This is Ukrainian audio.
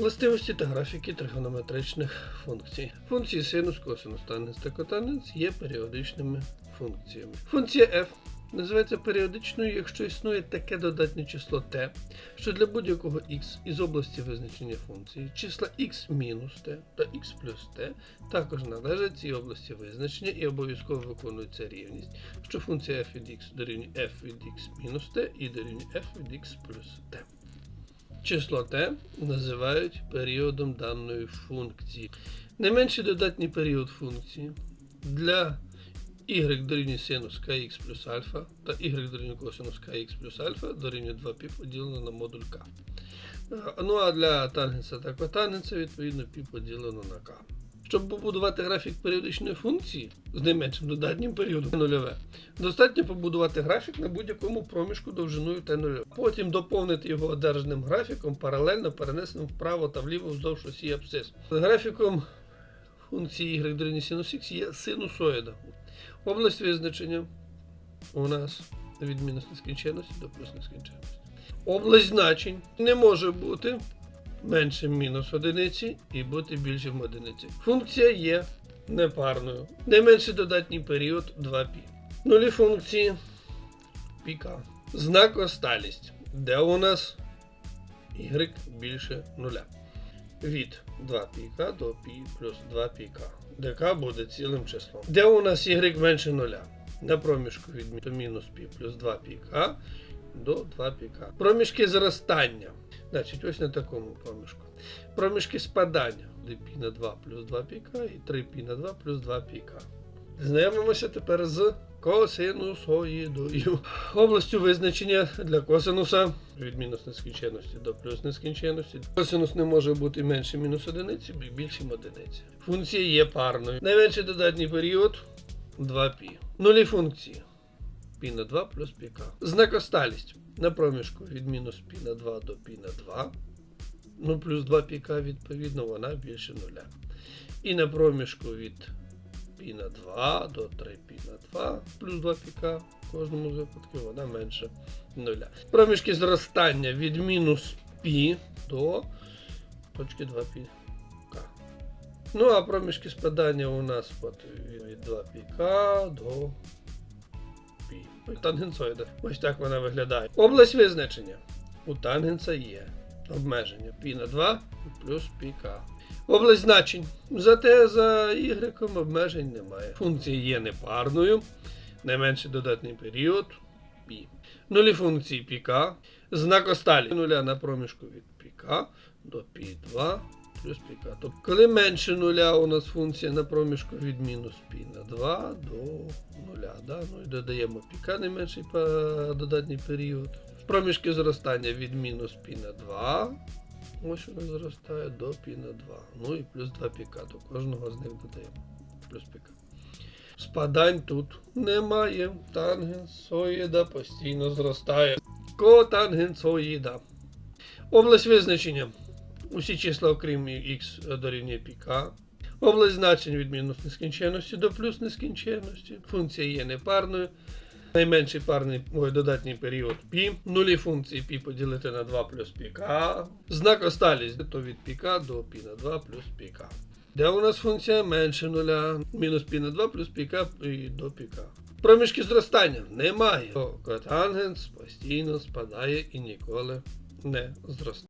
Властивості та графіки тригонометричних функцій. Функції синус, косинус, тангенс та котангенс є періодичними функціями. Функція f називається періодичною, якщо існує таке додатнє число t, що для будь-якого x із області визначення функції числа x мінус t та x плюс t також належать цій області визначення і обов'язково виконується рівність, що функція f від x дорівнює f від x мінус t і дорівнює f від x плюс t. Число Т називають періодом даної функції. Найменший додатній період функції для y дорівнює синус kx плюс альфа та y дорівнює косинус kx плюс альфа дорівнює 2π поділено на модуль k. Е, Ну а для тангенса та котангенса відповідно π поділено на k. Щоб побудувати графік періодичної функції з найменшим додатнім періодом нульове, достатньо побудувати графік на будь-якому проміжку довжиною t0. Потім доповнити його одержаним графіком, паралельно перенесеним вправо та вліво вздовж осі абсцис. Графіком функції y дорівнює синус x є синусоїда. Область визначення у нас від мінус до плюс нескінченності. Область значень не може бути меншим мінус одиниці і бути більшим одиниці. Функція є непарною. Найменший додатній період 2π. Нулі функції піка. Знак осталість, де у нас y більше нуля. Від 2 піка до π плюс 2 піка. де k буде цілим числом. Де у нас y менше нуля? На проміжку від мі- до мінус π плюс 2 піка до 2 піка. Проміжки зростання. Значить, ось на такому проміжку. Проміжки спадання. 3 пі на 2 плюс 2 піка і 3 пі на 2 плюс 2 піка. Знайомимося тепер з косинусоїдою. Областю визначення для косинуса від мінус нескінченності до плюс нескінченності. Косинус не може бути менше мінус одиниці, більшим одиниці. Функція є парною. Найменший додатній період 2π. Нулі функції π на 2 плюс піка. Знакосталість на проміжку від мінус π на 2 до π на 2. Ну, плюс 2 піка, відповідно, вона більше нуля. І на проміжку від π на 2 до 3 π на 2 плюс 2 піка в кожному випадку вона менше нуля. Проміжки зростання від мінус π до точки 2 піка. Ну а проміжки спадання у нас от від 2 піка до π. Тангенсоїда. Ось так вона виглядає. Область визначення. У тангенса є обмеження π на 2 плюс піка. Область значень. Зате за y обмежень немає. Функція є непарною. Найменший додатний період π. Нулі функції піка. Знак осталі нуля на проміжку від піка до π2 плюс піка. Тобто, коли менше нуля, у нас функція на проміжку від мінус пі на 2 до нуля. Да? Ну і додаємо піка найменший додатній період. В проміжки зростання від мінус пі на 2. Ось вона зростає до пі на 2. Ну і плюс 2 піка. До кожного з них додаємо. Плюс піка. Спадань тут немає. Тангенсоїда постійно зростає. Котангенсоїда. Область визначення. Усі числа, окрім х дорівнює піка. Область значень від мінус нескінченності до плюс нескінченності. Функція є непарною. Найменший парний ой, додатній період π. Нулі функції π поділити на 2 плюс піка. Знак осталість то від піка до π на 2 плюс піка. Де у нас функція менше нуля. Мінус π на 2 плюс піка і до піка. Проміжки зростання немає. То Котангенс постійно спадає і ніколи не зростає.